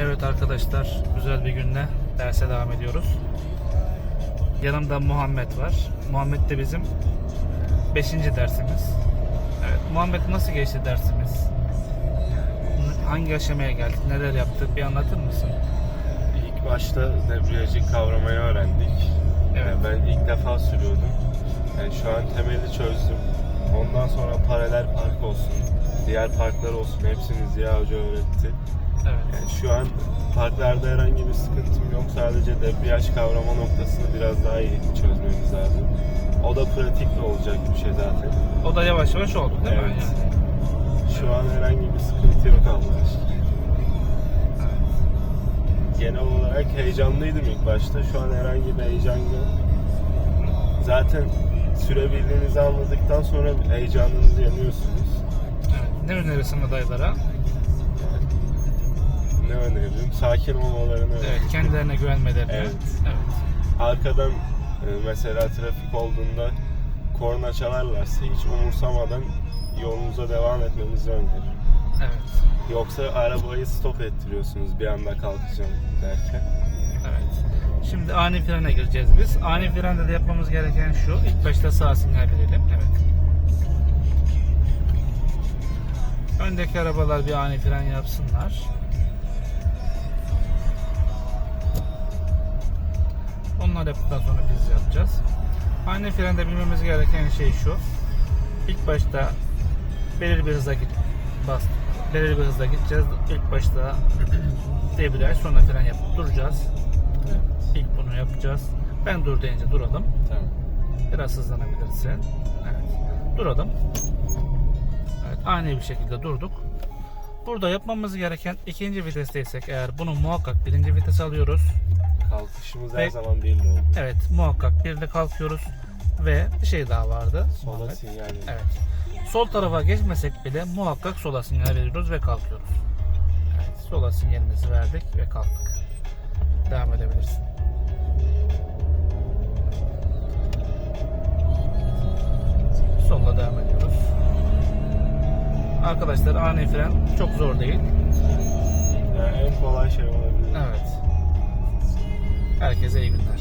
Evet arkadaşlar, güzel bir günle derse devam ediyoruz. Yanımda Muhammed var. Muhammed de bizim 5. dersimiz. Evet, Muhammed nasıl geçti dersimiz? Hangi aşamaya geldik, neler yaptık bir anlatır mısın? İlk başta debriyajı kavramayı öğrendik. Evet. Yani ben ilk defa sürüyordum. Yani şu an temeli çözdüm. Ondan sonra paralel park olsun, diğer parklar olsun hepsini Ziya Hoca öğretti. Evet. Yani şu an parklarda herhangi bir sıkıntım yok. Sadece debriyaj kavrama noktasını biraz daha iyi çözmemiz lazım. O da pratikle olacak bir şey zaten. O da yavaş yavaş oldu değil mi? Evet. Yani? Şu an herhangi bir sıkıntı yok Allah aşkına. Genel olarak heyecanlıydım ilk başta. Şu an herhangi bir heyecan yok. Zaten sürebildiğinizi anladıktan sonra heyecanınızı yanıyorsunuz. Evet. Ne önerirsin adaylara? Ne öneririm? Sakin olmalarını Evet, öneririm. kendilerine güvenmelerini. Evet. evet. Arkadan e, mesela trafik olduğunda korna çalarlarsa hiç umursamadan yolunuza devam etmenizi öneririm. Evet. Yoksa arabayı stop ettiriyorsunuz bir anda kalkacağım derken. Evet. Şimdi ani frene gireceğiz biz. Ani frende de yapmamız gereken şu. İlk başta sağ sinyal verelim. Evet. Öndeki arabalar bir ani fren yapsınlar. Yaptıktan sonra biz yapacağız. Ani frende bilmemiz gereken şey şu. İlk başta belirli bir hıza git bas. Belirli bir hızla gideceğiz. İlk başta debriyaj sonra fren yapıp duracağız. Evet. İlk bunu yapacağız. Ben dur deyince duralım. Tamam. Biraz hızlanabilirsin. Evet. Duralım. Evet, ani bir şekilde durduk. Burada yapmamız gereken ikinci vitesteysek eğer bunu muhakkak birinci vites alıyoruz. Kalkışımız Ve- her zaman belli oldu. Evet muhakkak birde kalkıyoruz. Ve bir şey daha vardı. Sola Muhammed. sinyal. Evet. Sol tarafa geçmesek bile muhakkak sola sinyal veriyoruz ve kalkıyoruz. Evet, sola sinyalimizi verdik ve kalktık. Devam edebilirsin. Arkadaşlar ani fren çok zor değil. Yani en kolay şey olabilir. Evet. Herkese iyi günler.